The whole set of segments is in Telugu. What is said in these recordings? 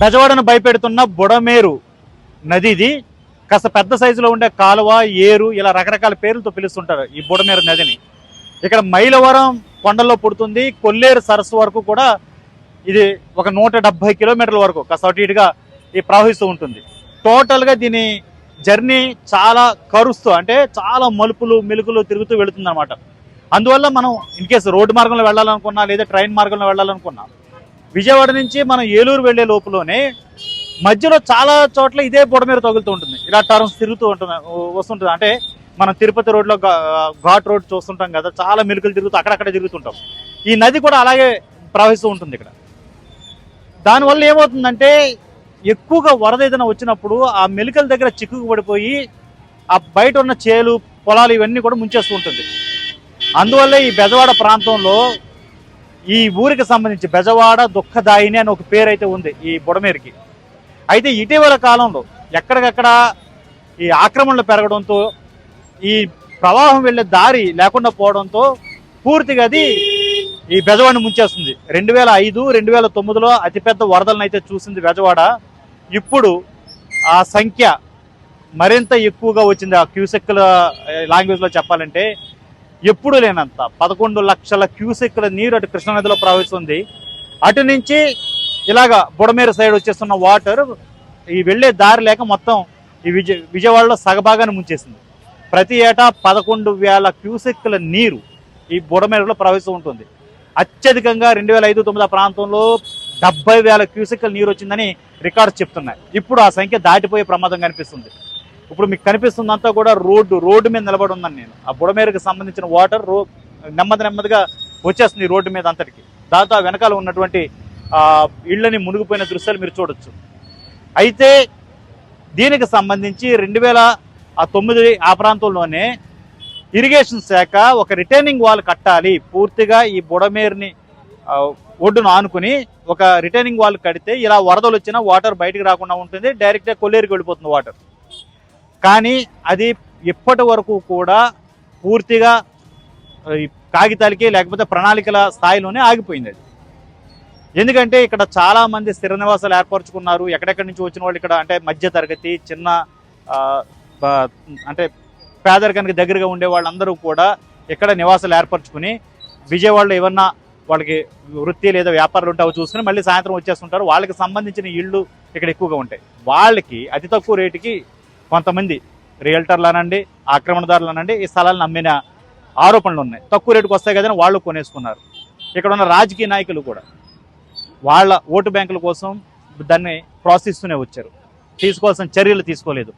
బెజవాడను భయపెడుతున్న బుడమేరు నది ఇది కాస్త పెద్ద సైజులో ఉండే కాలువ ఏరు ఇలా రకరకాల పేర్లతో పిలుస్తుంటారు ఈ బుడమేరు నదిని. ఇక్కడ మైలవరం కొండల్లో పుడుతుంది. కొల్లేరు సరస్సు వరకు కూడా ఇది ఒక నూట డెబ్బై కిలోమీటర్ల వరకు కాస్త అటు ఇటుగా ఈ ప్రవహిస్తూ ఉంటుంది. టోటల్గా దీని జర్నీ చాలా కరుస్తూ అంటే చాలా మలుపులు మెలుకులు తిరుగుతూ వెళుతుంది అందువల్ల మనం ఇన్ కేసు రోడ్డు మార్గంలో వెళ్ళాలనుకున్నా లేదా ట్రైన్ మార్గంలో వెళ్ళాలనుకున్నా విజయవాడ నుంచి మనం ఏలూరు వెళ్ళే లోపులోనే మధ్యలో చాలా చోట్ల ఇదే బుడమేర తగులుతూ ఉంటుంది. ఇలా టర్న్స్ తిరుగుతూ ఉంటుంది వస్తుంటుంది. అంటే మనం తిరుపతి రోడ్లో ఘా- ఘాట్ రోడ్ చూస్తుంటాం కదా చాలా మెలుకలు తిరుగుతూ అక్కడక్కడ తిరుగుతుంటాం. ఈ నది కూడా అలాగే ప్రవహిస్తూ ఉంటుంది ఇక్కడ. దానివల్ల ఏమవుతుందంటే ఎక్కువగా వరద ఏదైనా వచ్చినప్పుడు ఆ మెలికల దగ్గర చిక్కుకు పడిపోయి ఆ బయట ఉన్న చేలు పొలాలు ఇవన్నీ కూడా ముంచేస్తూ ఉంటుంది. అందువల్ల ఈ బెజవాడ ప్రాంతంలో ఈ ఊరికి సంబంధించి బెజవాడ దుఃఖదాయిని అని ఒక పేరు అయితే ఉంది ఈ బుడమేరికి. అయితే ఇటీవల కాలంలో ఎక్కడికక్కడ ఈ ఆక్రమణలు పెరగడంతో ఈ ప్రవాహం వెళ్ళే దారి లేకుండా పోవడంతో పూర్తిగా అది ఈ బెజవాడిని ముంచేస్తుంది. రెండు వేల ఐదు రెండు వేల తొమ్మిదిలో అతిపెద్ద వరదలను అయితే చూసింది బెజవాడ. ఇప్పుడు ఆ సంఖ్య మరింత ఎక్కువగా వచ్చింది ఆ క్యూసెక్కుల లాంగ్వేజ్లో చెప్పాలంటే. ఎప్పుడు లేనంత. పదకొండు లక్షల క్యూసెక్కుల నీరు అటు కృష్ణానదిలో ప్రవహిస్తుంది. అటు నుంచి ఇలాగా బుడమేరు సైడ్ వచ్చేస్తున్న వాటర్ ఈ వెళ్ళే దారి లేక మొత్తం ఈ విజయ విజయవాడలో సగభాగాన్ని ముంచేసింది. ప్రతి ఏటా పదకొండు వేల క్యూసెక్కుల నీరు ఈ బుడమేరులో ప్రవహిస్తూ ఉంటుంది. అత్యధికంగా రెండు వేల ఐదు తొమ్మిది ప్రాంతంలో డెబ్బై వేల క్యూసెక్కుల నీరు వచ్చిందని రికార్డ్స్ చెప్తున్నాయి. ఇప్పుడు ఆ సంఖ్య దాటిపోయే ప్రమాదం కనిపిస్తుంది. ఇప్పుడు మీకు కనిపిస్తుందంతా కూడా రోడ్డు రోడ్డు మీద నిలబడి ఉన్నాను నేను. ఆ బుడమేరకు సంబంధించిన వాటర్ రో నెమ్మది నెమ్మదిగా వచ్చేస్తుంది రోడ్డు మీద అంతటికి. దాంతో ఆ వెనకాల ఉన్నటువంటి ఇళ్ళని మునిగిపోయిన దృశ్యాలు మీరు చూడొచ్చు. అయితే దీనికి సంబంధించి రెండు వేల తొమ్మిది ఆ ప్రాంతంలోనే ఇరిగేషన్ శాఖ ఒక రిటైనింగ్ వాల్ కట్టాలి. పూర్తిగా ఈ బుడమేరుని ఒడ్డును ఆనుకుని ఒక రిటైనింగ్ వాల్ కడితే ఇలా వరదలు వచ్చినా వాటర్ బయటకు రాకుండా ఉంటుంది. డైరెక్ట్గా కొల్లేరుకి వెళ్ళిపోతుంది వాటర్. కానీ అది ఇప్పటి వరకు కూడా పూర్తిగా కాగితాలకి లేకపోతే ప్రణాళికల స్థాయిలోనే ఆగిపోయింది అది. ఎందుకంటే ఇక్కడ చాలా మంది స్థిర నివాసాలు ఏర్పరచుకున్నారు. ఎక్కడెక్కడి నుంచి వచ్చిన వాళ్ళు ఇక్కడ అంటే మధ్య తరగతి చిన్న అంటే పేదరికానికి దగ్గరగా ఉండే వాళ్ళందరూ కూడా ఇక్కడ నివాసాలు ఏర్పరచుకుని విజయవాడలో ఏమన్నా వాళ్ళకి వృత్తి లేదా వ్యాపారాలు ఉంటే అవి చూసుకుని మళ్ళీ సాయంత్రం వచ్చేస్తుంటారు. వాళ్ళకి సంబంధించిన ఇళ్ళు ఇక్కడ ఎక్కువగా ఉంటాయి. వాళ్ళకి అతి తక్కువ రేటుకి కొంతమంది రియల్టర్లు అనండి ఆక్రమణదారులు అనండి ఈ స్థలాలను అమ్మిన ఆరోపణలు ఉన్నాయి. తక్కువ రేటుకు వస్తాయి కదని వాళ్ళు కొనేసుకున్నారు. ఇక్కడ ఉన్న రాజకీయ నాయకులు కూడా వాళ్ళ ఓటు బ్యాంకుల కోసం దాన్ని ప్రోత్సహిస్తూనే వచ్చారు. తీసుకోవాల్సిన చర్యలు తీసుకోలేదు.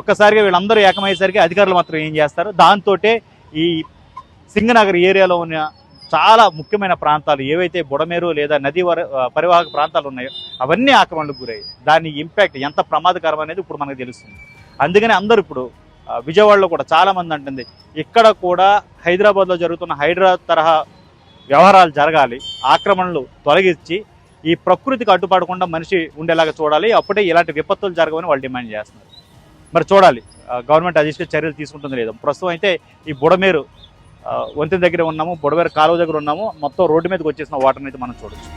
ఒక్కసారిగా వీళ్ళందరూ ఏకమయ్యేసరికి అధికారులు మాత్రం ఏం చేస్తారు? దాంతో ఈ సింగనగర్ ఏరియాలో ఉన్న చాలా ముఖ్యమైన ప్రాంతాలు ఏవైతే బుడమేరు లేదా నది వర పరివాహక ప్రాంతాలు ఉన్నాయో అవన్నీ ఆక్రమణలకు గురయ్యాయి. దాని ఇంపాక్ట్ ఎంత ప్రమాదకరం అనేది ఇప్పుడు మనకు తెలుస్తుంది. అందుకని అందరు ఇప్పుడు విజయవాడలో కూడా చాలామంది అంటుంది ఇక్కడ కూడా హైదరాబాద్లో జరుగుతున్న హైడ్రా తరహా వ్యవహారాలు జరగాలి ఆక్రమణలు తొలగించి ఈ ప్రకృతికి అడ్డుపడకుండా మనిషి ఉండేలాగా చూడాలి అప్పుడే ఇలాంటి విపత్తులు జరగవని వాళ్ళు డిమాండ్ చేస్తున్నారు. మరి చూడాలి గవర్నమెంట్ అధిష్ట చర్యలు తీసుకుంటుంది లేదు? ప్రస్తుతం అయితే ఈ బుడమేరు వంతెన దగ్గర ఉన్నాము బుడమేరు కాలువ దగ్గర ఉన్నాము మొత్తం రోడ్డు మీదకి వచ్చేసిన వాటర్ని అయితే మనం చూడొచ్చు.